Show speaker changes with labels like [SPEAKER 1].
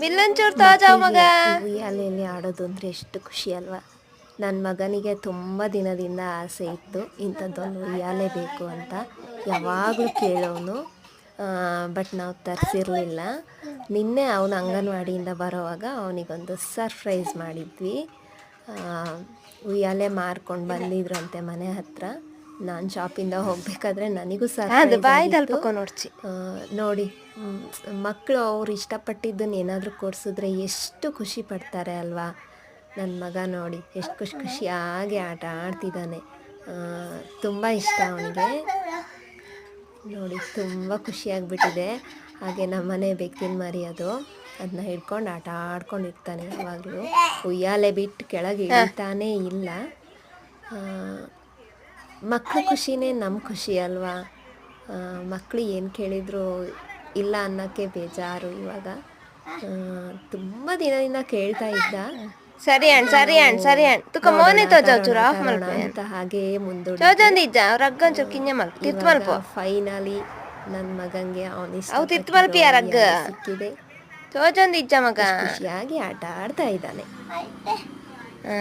[SPEAKER 1] ಬಿಲ್ಲಂಚೂರು ತಾಜಾವ್ ಮಗ.
[SPEAKER 2] ಉಯ್ಯಾಲೆಯಲ್ಲಿ ಆಡೋದು ಅಂದರೆ ಎಷ್ಟು ಖುಷಿ ಅಲ್ವಾ? ನನ್ನ ಮಗನಿಗೆ ತುಂಬ ದಿನದಿಂದ ಆಸೆ ಇತ್ತು. ಇಂಥದ್ದೊಂದು ಉಯ್ಯಾಲೆ ಬೇಕು ಅಂತ ಯಾವಾಗಲೂ ಕೇಳೋನು. ಬಟ್ ನಾವು ತರಿಸಿರಲಿಲ್ಲ. ನಿನ್ನೆ ಅವನು ಅಂಗನವಾಡಿಯಿಂದ ಬರೋವಾಗ ಅವನಿಗೊಂದು ಸರ್ಪ್ರೈಸ್ ಮಾಡಿದ್ವಿ. ಉಯ್ಯಾಲೆ ಮಾರ್ಕೊಂಡು ಬಂದಿದ್ರಂತೆ ಮನೆ ಹತ್ರ. ನಾನು ಶಾಪಿಂದ ಹೋಗ್ಬೇಕಾದ್ರೆ ನನಗೂ ಸಹ
[SPEAKER 1] ಬಾಯಿ. ತಲ್ಪಕೊ ನೋಡ್ಚಿ
[SPEAKER 2] ನೋಡಿ ಮಕ್ಕಳು ಅವ್ರು ಇಷ್ಟಪಟ್ಟಿದ್ದನ್ನು ಏನಾದರೂ ಕೊಡಿಸಿದ್ರೆ ಎಷ್ಟು ಖುಷಿ ಪಡ್ತಾರೆ ಅಲ್ವಾ? ನನ್ನ ಮಗ ನೋಡಿ ಎಷ್ಟು ಖುಷಿ ಖುಷಿಯಾಗಿ ಆಟ ಆಡ್ತಿದ್ದಾನೆ. ತುಂಬ ಇಷ್ಟ ಅವನಿಗೆ. ನೋಡಿ ತುಂಬ ಖುಷಿಯಾಗಿಬಿಟ್ಟಿದೆ. ಹಾಗೆ ನಮ್ಮನೆ ಬೆಕ್ಕಿನ ಮರಿ ಅದು ಅದನ್ನ ಹಿಡ್ಕೊಂಡು ಆಟ ಆಡ್ಕೊಂಡಿರ್ತಾನೆ ಯಾವಾಗಲೂ. ಉಯ್ಯಾಲೆ ಬಿಟ್ಟು ಕೆಳಗೆ ಇಳಿತಾನೇ ಇಲ್ಲ. ಮಕ್ಕಳ ಖುಷಿನೇ ನಮ್ಮ ಖುಷಿ ಅಲ್ವಾ? ಮಕ್ಕಳು ಏನು ಕೇಳಿದ್ರು ಇಲ್ಲ ಅನ್ನೋಕ್ಕೆ ಬೇಜಾರು ಇವಾಗ. ತುಂಬ ದಿನದಿಂದ ಕೇಳ್ತಾ ಇದ್ದ.
[SPEAKER 1] ಸರಿ ಅಣ್ಣ ಸರಿ ಅಣ್ಣ ಸರಿ ಅಣ್ಣ. ತುಕ ಮೋನೆ ತೋಜಾವ್ ಚೂರು ಆಫ್ ಮಲ್ಪೆ
[SPEAKER 2] ಅಂತ ಹಾಗೆ ಮುಂದೂಡಿ
[SPEAKER 1] ಅವ್ರ ಇಜ್ಜ ರಗ್ಗಂಚೂರು ಕಿಂಜ ಮಲ್ ತಿತ್ ಮಲ್ಪ
[SPEAKER 2] ಫೈನಲಿ ನನ್ನ ಮಗಂಗೆ ಅವನ
[SPEAKER 1] ಅವು ತಿತ್ ಯಾರ ರಗ್ಗ
[SPEAKER 2] ಸಿಕ್ಕಿದೆ.
[SPEAKER 1] ತೋಜೊಂದು ಇಜ್ಜ ಮಗ.
[SPEAKER 2] ಖುಷಿಯಾಗಿ ಆಟ ಆಡ್ತಾ ಇದ್ದಾನೆ.
[SPEAKER 1] ಹಾ